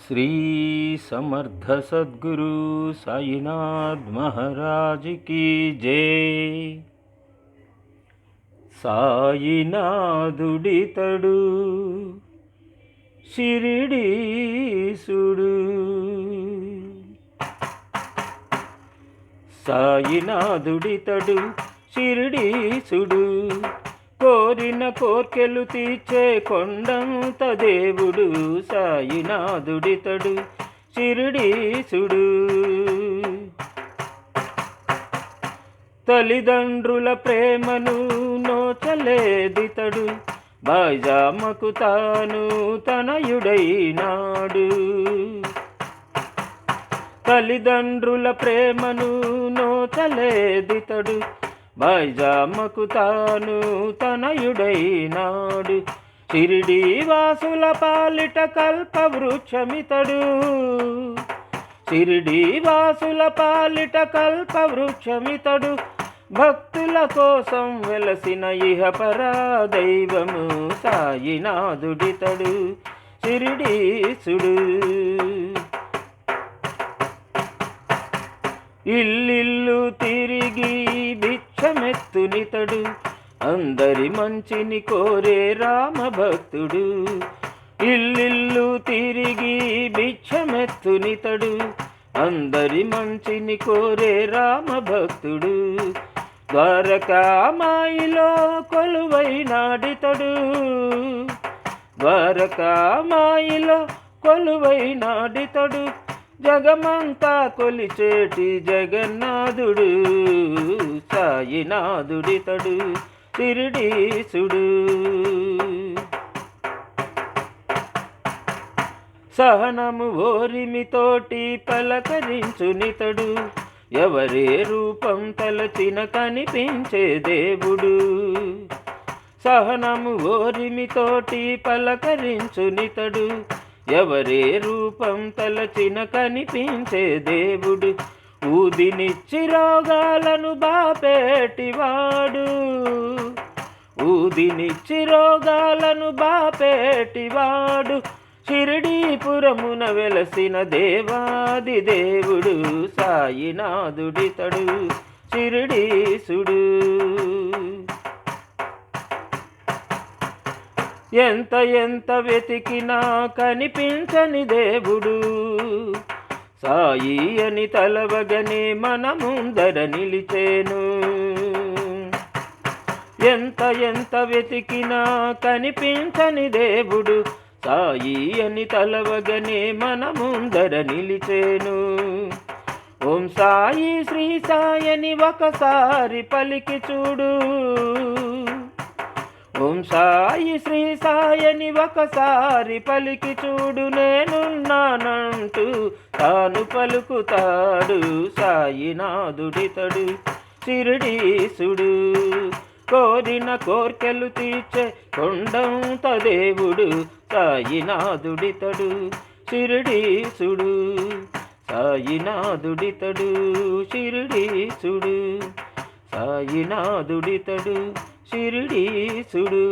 శ్రీ సమర్థ సద్గురు సాయినాథ్ మహారాజ్ కీ జై. సాయినాథుడితడు షిరిడీసుడు. సాయినాథుడితడు షిరిడీసుడు. కోరిన కోర్కెలు తీర్చే కొండంత దేవుడు సాయినాథుడితడు శిరుడీసుడు తల్లిదండ్రుల ప్రేమను నోచలేదితడు బాయిజామకు తాను తనయుడైనాడు. తల్లిదండ్రుల ప్రేమను నోచలేదితడు బైజామకు తాను తనయుడైనాడు. షిరిడి వాసుల పాలిట కల్ప వృక్షమితడు. షిరిడి వాసుల పాలిట కల్ప వృక్షమితడు. భక్తుల కోసం వెలసిన ఇహపరా దైవము సాయినాథుడితడు షిరిడీసుడు. ఇల్లిల్లు తిరిగి భిక్షమెత్తునితడు అందరి మంచిని కోరే రామభక్తుడు. ఇల్లిల్లు తిరిగి భిక్షమెత్తునితడు అందరి మంచిని కోరే రామభక్తుడు. ద్వారకామాయిలో కొలువైనాడితడు ద్వారకామాయిలో కొలువైనాడితడు జగమంతా కొలిచేటి జగన్నాథుడు సాయినాథుడితడు తిరిడీసుడు. సహనము ఓరిమితోటి పలకరించునితడు ఎవరే రూపం తలచిన కనిపించే దేవుడు. సహనము ఓరిమితోటి పలకరించునితడు ఎవరే రూపం తలచిన కనిపించే దేవుడు? ఊదినిచ్చి రోగాలను బాపేటివాడు. ఊదినిచ్చి రోగాలను బాపేటివాడు. షిరిడీపురమున వెలసిన దేవాది దేవుడు సాయినాథుడితడు షిరిడీసుడు. ఎంత ఎంత వెతికినా కనిపించని దేవుడు. సాయి అని తలవగనే మన ముందర నిలిచేను. ఎంత ఎంత వెతికినా కనిపించని దేవుడు. సాయి అని తలవగనే మన ముందర నిలిచేను. ఓం సాయి శ్రీ సాయని ఒకసారి పలికి చూడు. ఓం సాయి శ్రీ సాయని ఒకసారి పలికి చూడు నేనున్నానంటూ తాను పలుకుతాడు సాయినాథుడితడు సిరుడీసుడు. కోరిన కోర్కెలు తీర్చే కొండంత దేవుడు సాయినాథుడితడు షిరిడీసుడు సాయినాథుడితడు షిరిడీసుడు సాయినాథుడితడు షిరిడీసుడు.